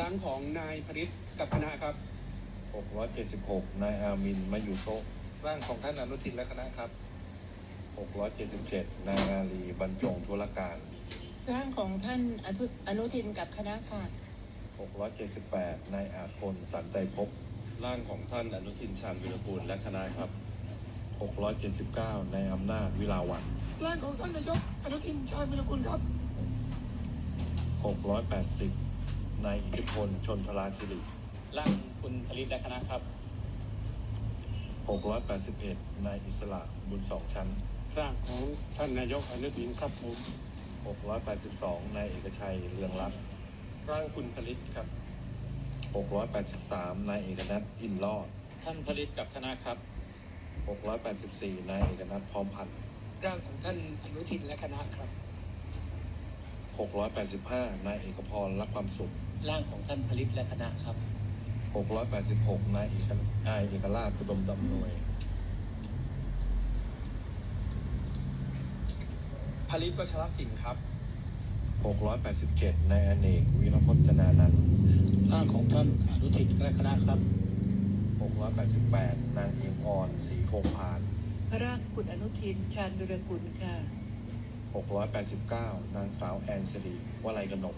ร่างของนายพริตกับคณะครับ 676 นายอามินมายุโซะร่างของท่านอนุทินและคณะครับ 677 นายอาลีบรรจงธุรการ ร่างของท่านอนุอนุทินกับคณะค่ะ 678 นายอาพลสันใจภพร่างของท่านอนุทินชาญวิรกูลและคณะครับ 679 นายอำนาจวิลาวันร่างของท่านนายกอนุทินชาญวิรกุลครับ 680 นายอิทธิพลชนทราสิริร่างคุณผลิตและคณะครับ 681นายอิสระบุญสองชั้น ร่างของท่านนายกอนุทินครับผม682นายเอกชัยเรืองรัตน์ร่างคุณผลิตครับ 683นายเอกนัทอินรอด ท่านผลิตกับคณะครับ 684นายเอกนัทพร้อมพันธ์ร่างของท่านอนุทินและคณะครับ 685 นายเอกพรรักความสุข ร่างของท่านผลิตและคณะครับ 686 นายเอกนายเอกราชอุดมดำนวย ผลิตวัชรศิลป์ครับ 687 นายอเนกวีรพจนานันท์ร่างของท่านอนุทินและคณะครับ 688 นางเอียงอ่อนศรีโคงพาน ร่างคุณอนุทินชาญวิรกุลค่ะ 689 นางสาวแอนชลีวลัยกนก